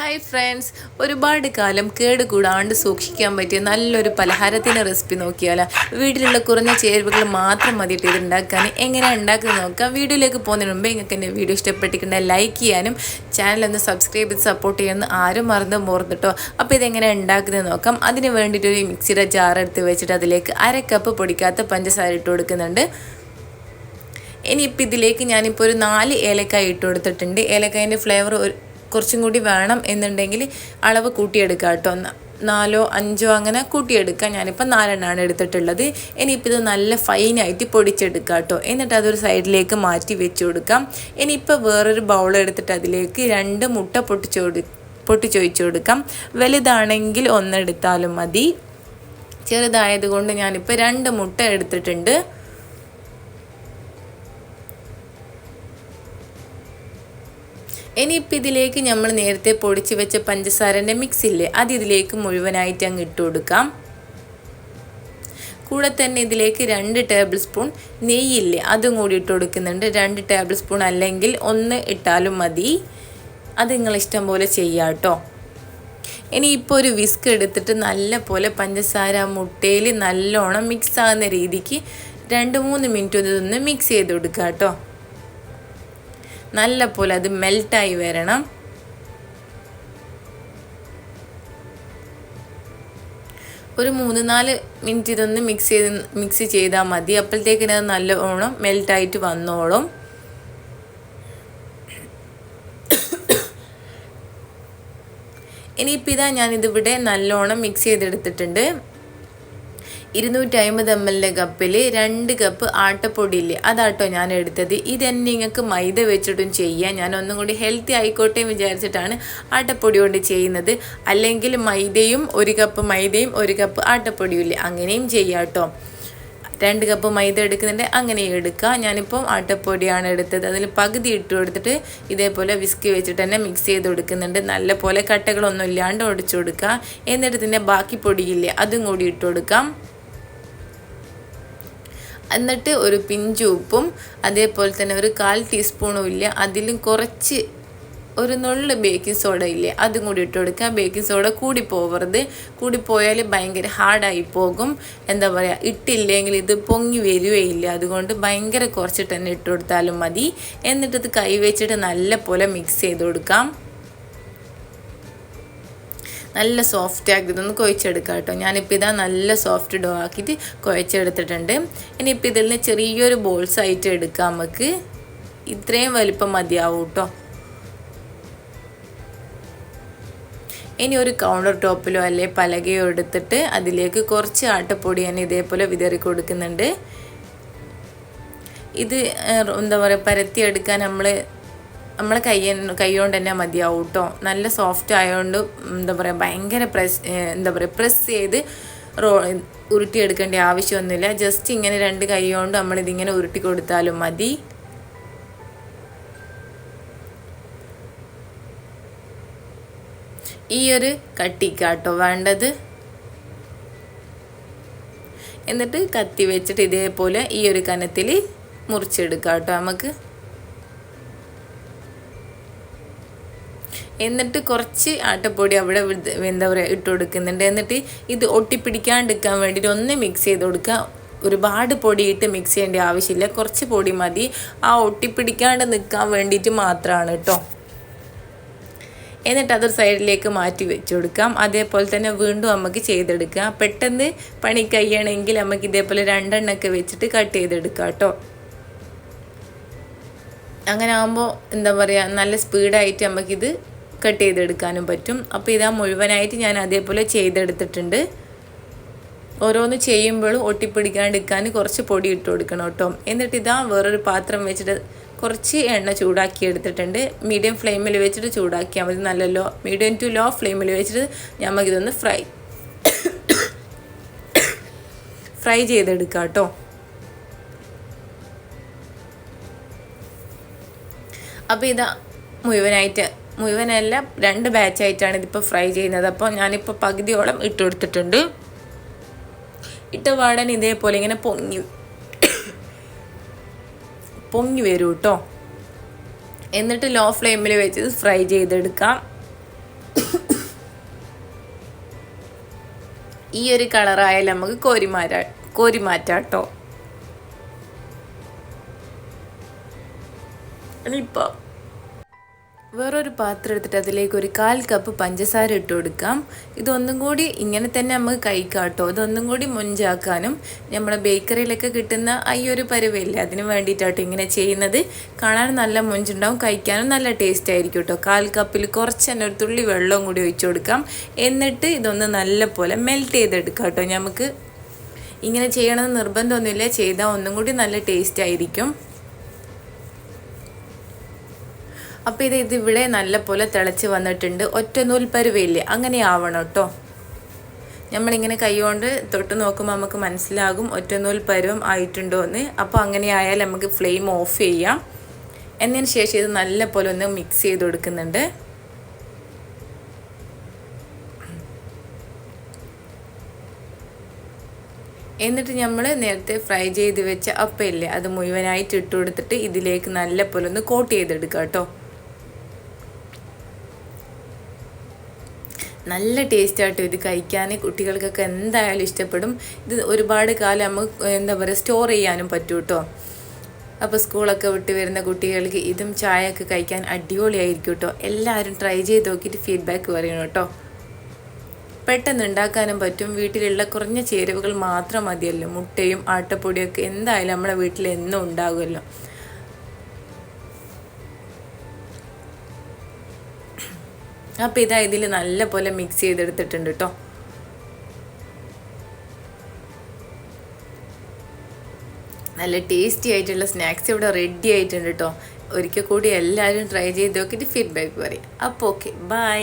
Hi friends ഒരുപാട് കാലം കേടുകൂടാണ്ട് സൂക്ഷിക്കാൻ പറ്റിയ നല്ലൊരു പലഹാരത്തിന്റെ റെസിപ്പി നോക്കിയാൽ വീട്ടിലുള്ള കുറഞ്ഞ ചേരുവകൾ മാത്രം മതിയിട്ട് ഇത് ഉണ്ടാക്കാൻ. എങ്ങനെയാണ് ഉണ്ടാക്കുന്നത് നോക്കാം. വീഡിയോയിലേക്ക് പോകുന്നതിന് മുമ്പ് നിങ്ങൾക്ക് എന്റെ വീഡിയോ ഇഷ്ടപ്പെട്ടിട്ടുണ്ടെങ്കിൽ ലൈക്ക് ചെയ്യാനും ചാനൽ ഒന്ന് സബ്സ്ക്രൈബ് ചെയ്ത് സപ്പോർട്ട് ചെയ്യാനും ആരും മറന്ന് മോർന്നിട്ടോ അപ്പോൾ ഇതെങ്ങനെ ഉണ്ടാക്കുന്നത് നോക്കാം. അതിന് വേണ്ടിയിട്ട് ഒരു മിക്സിയുടെ ജാർ എടുത്ത് വെച്ചിട്ട് അതിലേക്ക് അര കപ്പ് പൊടിക്കാത്ത പഞ്ചസാര ഇട്ട് കൊടുക്കുന്നുണ്ട്. ഇനിയിപ്പോൾ ഇതിലേക്ക് ഞാനിപ്പോൾ ഒരു നാല് ഏലക്കായ ഇട്ട് കൊടുത്തിട്ടുണ്ട്. ഏലക്കായന്റെ ഫ്ലേവർ കുറച്ചും കൂടി വേണം എന്നുണ്ടെങ്കിൽ അളവ് കൂട്ടിയെടുക്കുക കേട്ടോ. നാലോ അഞ്ചോ അങ്ങനെ കൂട്ടിയെടുക്കാം. ഞാനിപ്പോൾ നാലെണ്ണമാണ് എടുത്തിട്ടുള്ളത്. ഇനിയിപ്പോൾ ഇത് നല്ല ഫൈനായിട്ട് പൊടിച്ചെടുക്കുക കേട്ടോ. എന്നിട്ട് അതൊരു സൈഡിലേക്ക് മാറ്റി വെച്ച് കൊടുക്കാം. ഇനിയിപ്പോൾ വേറൊരു ബൗൾ എടുത്തിട്ട് അതിലേക്ക് രണ്ട് മുട്ട പൊട്ടിച്ചു കൊടു പൊട്ടിച്ചൊഴിച്ചു കൊടുക്കാം. വലുതാണെങ്കിൽ ഒന്നെടുത്താലും മതി. ചെറുതായതുകൊണ്ട് ഞാനിപ്പോൾ രണ്ട് മുട്ട എടുത്തിട്ടുണ്ട്. ഇനിയിപ്പോൾ ഇതിലേക്ക് നമ്മൾ നേരത്തെ പൊടിച്ച് വെച്ച പഞ്ചസാരന്റെ മിക്സ് ഇല്ലേ അത് ഇതിലേക്ക് മുഴുവനായിട്ട് അങ്ങ് ഇട്ട് കൊടുക്കാം. കൂടെ തന്നെ ഇതിലേക്ക് രണ്ട് ടേബിൾ സ്പൂൺ നെയ്യില്ലേ അതും കൂടി ഇട്ട് കൊടുക്കുന്നുണ്ട്. രണ്ട് ടേബിൾ സ്പൂൺ അല്ലെങ്കിൽ ഒന്ന് ഇട്ടാലും മതി. അത് നിങ്ങൾ ഇഷ്ടം പോലെ ചെയ്യാം കേട്ടോ. ഇനി ഇപ്പോൾ ഒരു വിസ്ക് എടുത്തിട്ട് നല്ല പോലെ പഞ്ചസാര മുട്ടയിൽ നല്ലോണം മിക്സ് ആകുന്ന രീതിക്ക് രണ്ട് മൂന്ന് മിനിറ്റ് ഒന്ന് മിക്സ് ചെയ്ത് കൊടുക്കുക കേട്ടോ. നല്ല പോലെ അത് മെൽട്ടായി വരണം. ഒരു മൂന്ന് നാല് മിനിറ്റ് ഇതൊന്ന് മിക്സ് ചെയ്ത് മിക്സ് ചെയ്താൽ മതി. അപ്പോഴത്തേക്കിന് അത് നല്ലോണം മെൽട്ടായിട്ട് വന്നോളും. ഇനിയിപ്പോൾ ഇതാ ഞാനിതിവിടെ നല്ലോണം മിക്സ് ചെയ്തെടുത്തിട്ടുണ്ട്. ഇരുന്നൂറ്റി അമ്പത് എം എല്ലിന്റെ കപ്പിൽ രണ്ട് കപ്പ് ആട്ടപ്പൊടിയില്ലേ? അതാട്ടോ ഞാൻ എടുത്തത്. ഇതെന്നെ നിങ്ങൾക്ക് മൈദ വെച്ചിട്ടും ചെയ്യാം. ഞാൻ ഒന്നും കൂടി ഹെൽത്തി ആയിക്കോട്ടെ വിചാരിച്ചിട്ടാണ് ആട്ടപ്പൊടി കൊണ്ട് ചെയ്യുന്നത്. അല്ലെങ്കിൽ മൈദയും ഒരു കപ്പ് മൈദയും ഒരു കപ്പ് ആട്ടപ്പൊടിയും ഇല്ലേ? അങ്ങനെയും ചെയ്യാട്ടോ. രണ്ട് കപ്പ് മൈദ എടുക്കുന്നുണ്ട് അങ്ങനെ എടുക്കുക ഞാനിപ്പം ആട്ടപ്പൊടിയാണ് എടുത്തത്. അതിൽ പകുതി ഇട്ട് കൊടുത്തിട്ട് ഇതേപോലെ വിസ്കി വെച്ചിട്ട് തന്നെ മിക്സ് ചെയ്ത് കൊടുക്കുന്നുണ്ട്. നല്ല പോലെ കട്ടകളൊന്നും ഇല്ലാണ്ട് ഒടിച്ചു കൊടുക്കുക എന്നിട്ട് ഇതിന്റെ ബാക്കി പൊടിയില്ലേ? അതും കൂടി ഇട്ട് കൊടുക്കാം. എന്നിട്ട് ഒരു പിഞ്ച് ഉപ്പും അതേപോലെ തന്നെ ഒരു കാൽ ടീസ്പൂണും ഇല്ല. അതിലും കുറച്ച് ഒരു നുള്ളു ബേക്കിംഗ് സോഡ ഇല്ലേ. അതും കൂടി ഇട്ട് കൊടുക്കുക. ബേക്കിംഗ് സോഡ കൂടി പോവരുത്. കൂടി പോയാൽ ഭയങ്കര ഹാർഡായി പോകും. എന്താ പറയുക ഇട്ടില്ലെങ്കിൽ ഇത് പൊങ്ങി വരികയില്ല അതുകൊണ്ട് ഭയങ്കര കുറച്ചിട്ട് തന്നെ ഇട്ട് കൊടുത്താലും മതി. എന്നിട്ടത് കൈ വെച്ചിട്ട് നല്ല പോലെ മിക്സ് ചെയ്ത് കൊടുക്കാം. നല്ല സോഫ്റ്റ് ആക്കി ഇതൊന്ന് കുഴച്ചെടുക്കാം കേട്ടോ. ഞാനിപ്പോൾ ഇതാ നല്ല സോഫ്റ്റ് ഡോ ആക്കിയിട്ട് കുഴച്ചെടുത്തിട്ടുണ്ട്. ഇനിയിപ്പോൾ ഇതിൽ നിന്ന് ചെറിയൊരു ബോൾസ് ആയിട്ട് എടുക്കാം നമുക്ക്. ഇത്രയും വലിപ്പം മതിയാവും കേട്ടോ. ഇനി ഒരു കൗണ്ടർ ടോപ്പിലോ അല്ലെ പലകയോ എടുത്തിട്ട് അതിലേക്ക് കുറച്ച് ആട്ടപ്പൊടി തന്നെ ഇതേപോലെ വിതറി കൊടുക്കുന്നുണ്ട്. ഇത് എന്താ പറയുക പരത്തിയെടുക്കാൻ നമ്മൾ നമ്മളെ കൈ കൈ കൊണ്ട് തന്നെ മതിയാവും കേട്ടോ നല്ല സോഫ്റ്റ് ആയതുകൊണ്ട് എന്താ പറയുക ഭയങ്കര പ്രസ് എന്താ പറയുക പ്രസ് ചെയ്ത് റോ ഉരുട്ടിയെടുക്കേണ്ട ആവശ്യമൊന്നുമില്ല. ജസ്റ്റ് ഇങ്ങനെ രണ്ട് കൈ കൊണ്ട് നമ്മളിതിങ്ങനെ ഉരുട്ടി കൊടുത്താലും മതി. ഈ ഒരു കട്ടിക്കാട്ടോ വേണ്ടത്. എന്നിട്ട് കത്തി വെച്ചിട്ട് ഇതേപോലെ ഈ ഒരു കനത്തിൽ മുറിച്ചെടുക്കാം കേട്ടോ നമുക്ക്. എന്നിട്ട് കുറച്ച് ആട്ടപ്പൊടി അവിടെ എന്താ പറയുക ഇട്ട് കൊടുക്കുന്നുണ്ട്. എന്നിട്ട് ഇത് ഒട്ടിപ്പിടിക്കാണ്ടിരിക്കാൻ വേണ്ടിയിട്ട് ഒന്ന് മിക്സ് ചെയ്ത് കൊടുക്കുക. ഒരുപാട് പൊടി ഇട്ട് മിക്സ് ചെയ്യേണ്ട ആവശ്യമില്ല. കുറച്ച് പൊടി മതി. ആ ഒട്ടിപ്പിടിക്കാണ്ട് നിൽക്കാൻ വേണ്ടിയിട്ട് മാത്രമാണ് കേട്ടോ. എന്നിട്ട് അതൊരു സൈഡിലേക്ക് മാറ്റി വെച്ച് കൊടുക്കാം. അതേപോലെ തന്നെ വീണ്ടും നമുക്ക് ചെയ്തെടുക്കാം പെട്ടെന്ന് പണി കഴിയണമെങ്കിൽ നമുക്ക് ഇതേപോലെ രണ്ടെണ്ണമൊക്കെ വെച്ചിട്ട് കട്ട് ചെയ്തെടുക്കാം കേട്ടോ. അങ്ങനെ ആകുമ്പോൾ എന്താ പറയുക നല്ല സ്പീഡായിട്ട് നമുക്കിത് കട്ട് ചെയ്തെടുക്കാനും പറ്റും. അപ്പോൾ ഇതാ മുഴുവനായിട്ട് ഞാൻ അതേപോലെ ചെയ്തെടുത്തിട്ടുണ്ട്. ഓരോന്ന് ചെയ്യുമ്പോഴും ഒട്ടിപ്പിടിക്കാണ്ടിരിക്കാൻ കുറച്ച് പൊടി ഇട്ട് കൊടുക്കണം കേട്ടോ. എന്നിട്ട് ഇതാ വേറൊരു പാത്രം വെച്ചിട്ട് കുറച്ച് എണ്ണ ചൂടാക്കി എടുത്തിട്ടുണ്ട്. മീഡിയം ഫ്ലെയിമിൽ വെച്ചിട്ട് ചൂടാക്കിയാൽ മതി. നല്ല ലോ മീഡിയം ടു ലോ ഫ്ലെയിമിൽ വെച്ചിട്ട് നമുക്കിതൊന്ന് ഫ്രൈ ഫ്രൈ ചെയ്തെടുക്കാം കേട്ടോ. അപ്പോൾ ഇതാ മുഴുവനായിട്ട് മുഴുവനെല്ലാം രണ്ട് ബാച്ചായിട്ടാണ് ഇതിപ്പോൾ ഫ്രൈ ചെയ്യുന്നത്. അപ്പോൾ ഞാനിപ്പോൾ പകുതിയോളം ഇട്ട് കൊടുത്തിട്ടുണ്ട്. ഇട്ട പാടൻ ഇതേപോലെ ഇങ്ങനെ പൊങ്ങി പൊങ്ങി വരും കേട്ടോ എന്നിട്ട് ലോ ഫ്ലെയിമിൽ വെച്ച് ഫ്രൈ ചെയ്തെടുക്കാം. ഈ ഒരു കളറായാലും നമുക്ക് കോരിമാറ്റ കോരിമാറ്റാട്ടോ ഇനിയിപ്പോൾ വേറൊരു പാത്രം എടുത്തിട്ട് അതിലേക്ക് ഒരു കാൽ കപ്പ് പഞ്ചസാര ഇട്ട് കൊടുക്കാം. ഇതൊന്നും കൂടി ഇങ്ങനെ തന്നെ നമുക്ക് കഴിക്കാം കേട്ടോ ഇതൊന്നും കൂടി മൊഞ്ചാക്കാനും നമ്മുടെ ബേക്കറിയിലൊക്കെ കിട്ടുന്ന ഈ ഒരു പരുവയില്ലേ അതിന് വേണ്ടിയിട്ടാട്ടോ ഇങ്ങനെ ചെയ്യുന്നത്. കാണാൻ നല്ല മൊഞ്ചുണ്ടാവും കഴിക്കാനും നല്ല ടേസ്റ്റ് ആയിരിക്കും കേട്ടോ കാൽ കപ്പിൽ കുറച്ച് തന്നെ ഒരു തുള്ളി വെള്ളവും കൂടി ഒഴിച്ചു കൊടുക്കാം. എന്നിട്ട് ഇതൊന്ന് നല്ലപോലെ മെൽറ്റ് ചെയ്തെടുക്കാം കേട്ടോ നമുക്ക് ഇങ്ങനെ ചെയ്യണമെന്ന് നിർബന്ധമൊന്നുമില്ല. ചെയ്താൽ ഒന്നും കൂടി നല്ല ടേസ്റ്റ് ആയിരിക്കും. അപ്പോൾ ഇത് ഇതിവിടെ നല്ലപോലെ തിളച്ച് വന്നിട്ടുണ്ട്. ഒറ്റ നൂൽപ്പരുവയില്ലേ? അങ്ങനെ ആവണം കേട്ടോ. നമ്മളിങ്ങനെ കൈകൊണ്ട് തൊട്ട് നോക്കുമ്പോൾ നമുക്ക് മനസ്സിലാകും ഒറ്റ നൂൽ പരുവം ആയിട്ടുണ്ടോ എന്ന് അപ്പോൾ അങ്ങനെ ആയാൽ നമുക്ക് ഫ്ലെയിം ഓഫ് ചെയ്യാം. എന്നതിന് ശേഷം ഇത് നല്ലപോലെ ഒന്ന് മിക്സ് ചെയ്ത് കൊടുക്കുന്നുണ്ട്. എന്നിട്ട് നമ്മൾ നേരത്തെ ഫ്രൈ ചെയ്ത് വെച്ച അപ്പയില്ലേ അത് മുഴുവനായിട്ട് ഇട്ട് കൊടുത്തിട്ട് ഇതിലേക്ക് നല്ലപോലെ ഒന്ന് കോട്ട് ചെയ്തെടുക്കാം കേട്ടോ. നല്ല ടേസ്റ്റ് ആട്ടോ ഇത് കഴിക്കാൻ കുട്ടികൾക്കൊക്കെ എന്തായാലും ഇഷ്ടപ്പെടും. ഇത് ഒരുപാട് കാലം നമുക്ക് എന്താ പറയുക സ്റ്റോർ ചെയ്യാനും പറ്റും കേട്ടോ അപ്പോൾ സ്കൂളൊക്കെ വിട്ട് വരുന്ന കുട്ടികൾക്ക് ഇതും ചായയൊക്കെ കഴിക്കാൻ അടിപൊളിയായിരിക്കും കേട്ടോ എല്ലാവരും ട്രൈ ചെയ്ത് നോക്കിയിട്ട് ഫീഡ്ബാക്ക് പറയണം കേട്ടോ പെട്ടെന്ന് ഉണ്ടാക്കാനും പറ്റും. വീട്ടിലുള്ള കുറഞ്ഞ ചേരുവകൾ മാത്രം മതിയല്ലോ. മുട്ടയും ആട്ടപ്പൊടിയൊക്കെ എന്തായാലും നമ്മുടെ വീട്ടിൽ എന്നും ഉണ്ടാകുമല്ലോ. അപ്പോൾ ഇതാ ഇതിൽ നല്ല പോലെ മിക്സ് ചെയ്തെടുത്തിട്ടുണ്ട് കേട്ടോ നല്ല ടേസ്റ്റി ആയിട്ടുള്ള സ്നാക്സ് ഇവിടെ റെഡി ആയിട്ടുണ്ട് കേട്ടോ ഒരിക്കൽ കൂടി എല്ലാവരും ട്രൈ ചെയ്ത് നോക്കിയിട്ട് ഫീഡ്ബാക്ക് പറയും. അപ്പോൾ ഓക്കെ ബൈ